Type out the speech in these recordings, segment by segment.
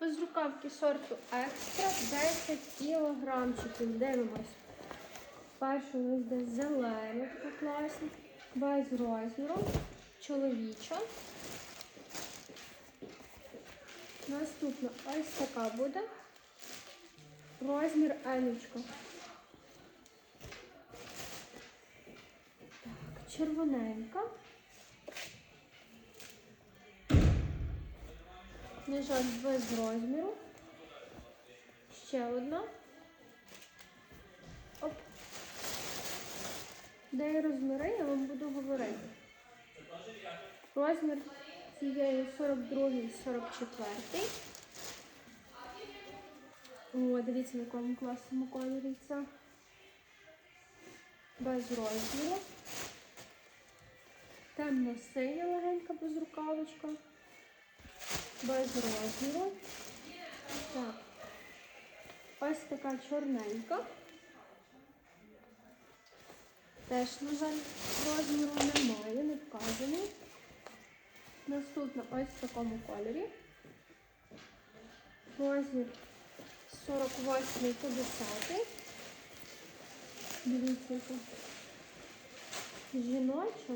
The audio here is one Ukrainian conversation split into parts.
Безрукавки сорту екстра 10 кілограмчиків. Дивимось. Перше у нас йде зелена, така без розміру, чоловіча. Наступна ось така буде. Розмір елічка. Так, червоненька. На жаль, без розміру. Ще одна. Оп. Де розміри, я вам буду говорити. Розмір цієї 42 44. О, дивіться, в якому класному кольорі це. Без розміру. Темно-синя легенька безрукавочка. Без розміру. Так. Ось така чорненька. Теж, на жаль, розміру немає, не вказаний. Наступна ось в такому кольорі. Розмір 48 50. Дивіться, яка жіноча.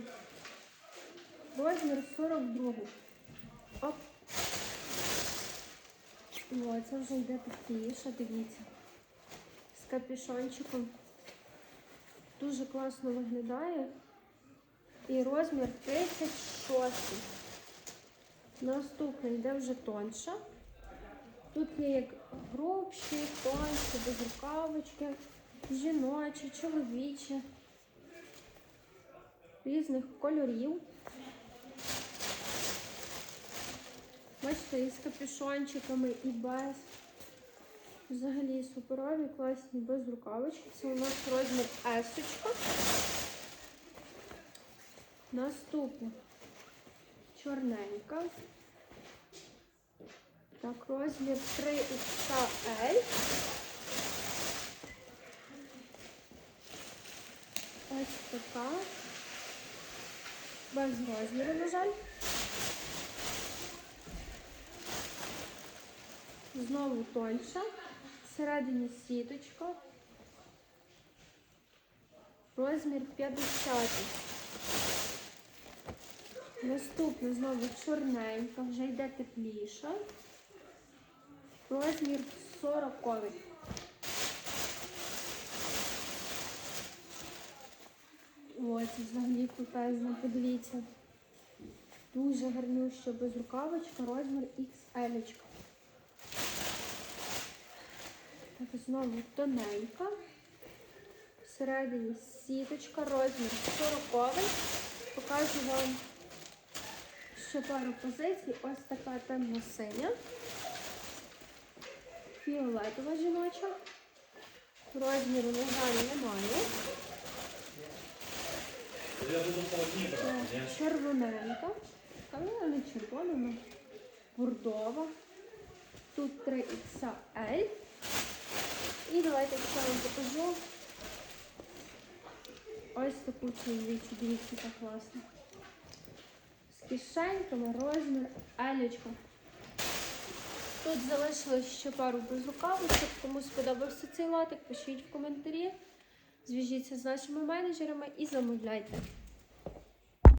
Розмір 42. Оп. О, це вже йде тепліше, дивіться. З капюшончиком. Дуже класно виглядає. І розмір 36. Наступний йде вже тонше. Тут є як грубші, тонші, без рукавочки, жіночі, чоловічі, різних кольорів. Бачите, і з капюшончиками, і без. Взагалі суперові, класні, без рукавочки. Це у нас розмір есочка. Наступна чорненька. Так, розмір 3XL. Ось така. Без розміру, на жаль. Знову тоньша. Всередині сіточка. Розмір 50. Наступна знову чорненька, вже йде тепліша. Розмір 40. О, це взагалі крутезно, подивіться. Дуже гарнюща безрукавочка, розмір XL. Так, знову тоненька. Всередині сіточка, розмір 40. Покажу вам ще пару позицій. Ось така темно-синя. Фіолетова жіноча. Розміру, на немає. Так, Червоненька. Але не червона, вона бордова. Тут 3XL. І давайте ще вам покажу. Ось таку чоловічу, дивіться, яка класна. З кишеньками розмір елечка. Тут залишилось ще пару безрукавочок. Кому сподобався цей латик, пишіть в коментарі. Зв'яжіться з нашими менеджерами і замовляйте.